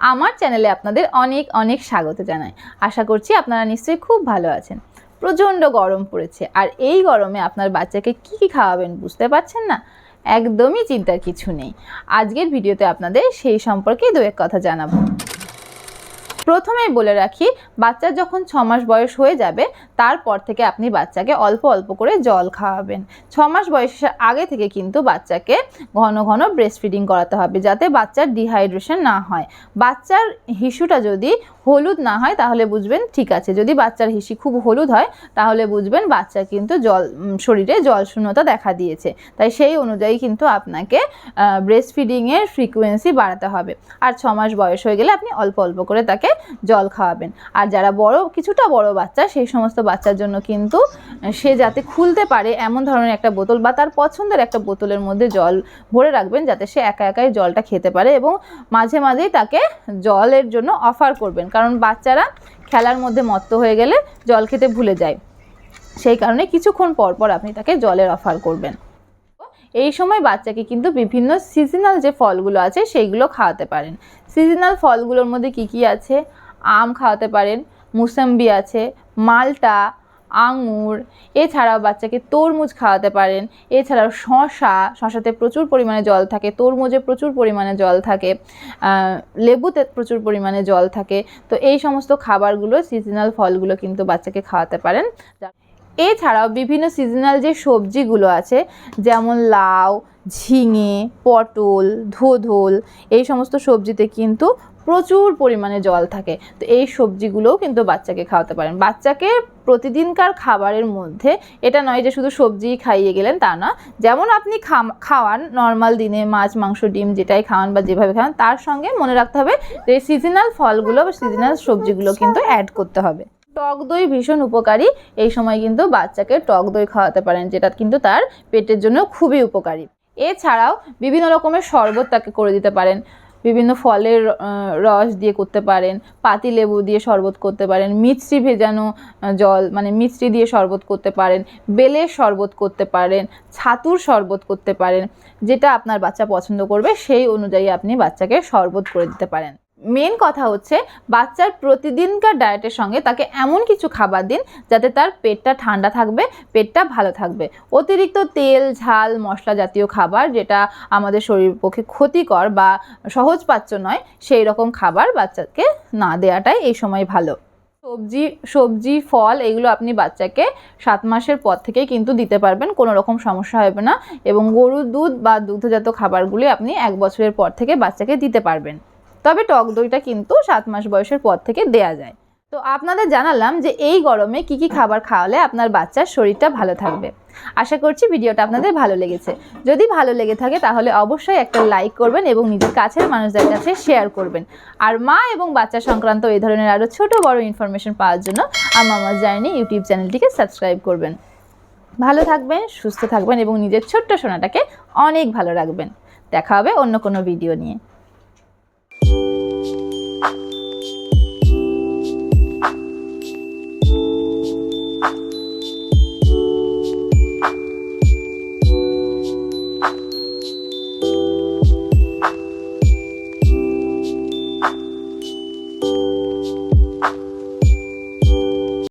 আমার চ্যানেলে আপনাদের অনেক অনেক স্বাগত জানাই। আশা করছি আপনারা নিশ্চয়ই খুব ভালো আছেন। প্রচণ্ড গরম পড়েছে আর এই গরমে আপনার বাচ্চাকে কী কী খাওয়াবেন বুঝতে পারছেন না? একদমই চিন্তার কিছু নেই। আজকের ভিডিওতে আপনাদের সেই সম্পর্কে দু এক কথা জানাব। প্রথমেই বলে রাখি, বাচ্চা যখন ছ মাস বয়স হয়ে যাবে, তারপর থেকে আপনি বাচ্চাকে অল্প অল্প করে জল খাওয়াবেন। ছ মাস বয়সের আগে থেকে কিন্তু বাচ্চাকে ঘন ঘন ব্রেস্ট ফিডিং করাতে হবে, যাতে বাচ্চার ডিহাইড্রেশন না হয়। বাচ্চার হিসুটা যদি হলুদ না হয়, তাহলে বুঝবেন ঠিক আছে। যদি বাচ্চার হিসি খুব হলুদ হয়, তাহলে বুঝবেন বাচ্চা কিন্তু জল শরীরে জল শূন্যতা দেখা দিয়েছে। তাই সেই অনুযায়ী কিন্তু আপনাকে ব্রেস্ট ফিডিংয়ের ফ্রিকোয়েন্সি বাড়াতে হবে। আর ছ মাস বয়স হয়ে গেলে আপনি অল্প অল্প করে তাকে জল খাওয়াবেন। আর যারা বড়, কিছুটা বড় বাচ্চা, সেই সমস্ত বাচ্চার জন্য কিন্তু সে যাতে খুলতে পারে এমন ধরনের একটা বোতল বা তার পছন্দের একটা বোতলের মধ্যে জল ভরে রাখবেন, যাতে সে একা একাই জলটা খেতে পারে এবং মাঝে মাঝেই তাকে জলের জন্য অফার করবেন। কারণ বাচ্চারা খেলার মধ্যে মত্ত হয়ে গেলে জল খেতে ভুলে যায়। সেই কারণে কিছুক্ষণ পর পর আপনি তাকে জলের অফার করবেন। এই সময় বাচ্চাকে কিন্তু বিভিন্ন সিজনাল যে ফলগুলো আছে সেইগুলো খাওয়াতে পারেন। সিজনাল ফলগুলোর মধ্যে কি কি আছে? আম খাওয়াতে পারেন, মুসাম্বি আছে, মালটা, আঙুর, এছাড়াও বাচ্চাকে তরমুজ খাওয়াতে পারেন, এছাড়াও শশা শশাতে প্রচুর পরিমাণে জল থাকে, তরমুজে প্রচুর পরিমাণে জল থাকে লেবুতে প্রচুর পরিমাণে জল থাকে। তো এই সমস্ত খাবারগুলো সিজনাল ফলগুলো কিন্তু বাচ্চাকে খাওয়াতে পারেন। এছাড়াও বিভিন্ন সিজনাল যে সবজিগুলো আছে, যেমন লাউ, ঝিঙে, পটল, ধোধল, এই সমস্ত সবজিতে কিন্তু প্রচুর পরিমাণে জল থাকে। তো এই সবজিগুলোও কিন্তু বাচ্চাকে খাওয়াতে পারেন। বাচ্চাকে প্রতিদিনকার খাবারের মধ্যে এটা নয় যে শুধু সবজি খাইয়ে গেলেন তা না, যেমন আপনি খাওয়ান নর্মাল দিনে মাছ, মাংস, ডিম যেটাই খাওয়ান বা যেভাবে খাওয়ান, তার সঙ্গে মনে রাখতে হবে যে সিজনাল ফলগুলো বা সিজনাল সবজিগুলো কিন্তু অ্যাড করতে হবে। টক দই ভীষণ উপকারী। এই সময় কিন্তু বাচ্চাকে টক দই খাওয়াতে পারেন, যেটা কিন্তু তার পেটের জন্য খুবই উপকারী। এছাড়াও বিভিন্ন রকমের শরবত তাকে করে দিতে পারেন। বিভিন্ন ফলের রস দিয়ে করতে পারেন পাতি লেবু দিয়ে শরবত করতে পারেন মিষ্টি ভেজানো জল মানে মিষ্টি দিয়ে শরবত করতে পারেন, বেলের শরবত করতে পারেন, ছাতুর শরবত করতে পারেন, যেটা আপনার বাচ্চা পছন্দ করবে, সেই অনুযায়ী আপনি বাচ্চাকে শরবত করে দিতে পারেন। মেন কথা হচ্ছে বাচ্চার প্রতিদিনকার ডায়েটের সঙ্গে তাকে এমন কিছু খাবার দিন যাতে তার পেটটা ঠান্ডা থাকবে, পেটটা ভালো থাকবে। অতিরিক্ত তেল, ঝাল, মশলা জাতীয় খাবার যেটা আমাদের শরীর পক্ষে ক্ষতিকর বা সহজপাচ্য নয়, সেই রকম খাবার বাচ্চাকে না দেওয়াটাই এই সময় ভালো। সবজি সবজি, ফল এগুলো আপনি বাচ্চাকে সাত মাসের পর থেকেই কিন্তু দিতে পারবেন, কোনো রকম সমস্যা হবে না এবং গরুর দুধ বা দুগ্ধজাত খাবারগুলি আপনি এক বছরের পর থেকে বাচ্চাকে দিতে পারবেন। তবে টক দইটা কিন্তু সাত মাস বয়সের পর থেকে দেয়া যায়। তো আপনাদের জানালাম যে এই গরমে কি কি খাবার খাওয়ালে আপনার বাচ্চার শরীরটা ভালো থাকবে। আশা করছি ভিডিওটা আপনাদের ভালো লেগেছে। যদি ভালো লেগে থাকে তাহলে অবশ্যই একটা লাইক করবেন এবং নিজের কাছের মানুষদের কাছে শেয়ার করবেন। আর মা এবং বাচ্চা সংক্রান্ত এই ধরনের আরও ছোট বড় ইনফরমেশন পাওয়ার জন্য আমার জার্নি ইউটিউব চ্যানেলটিকে সাবস্ক্রাইব করবেন। ভালো থাকবেন, সুস্থ থাকবেন এবং নিজের ছোট্ট সোনাটাকে অনেক ভালো রাখবেন। দেখা হবে অন্য কোনো ভিডিও নিয়ে। you.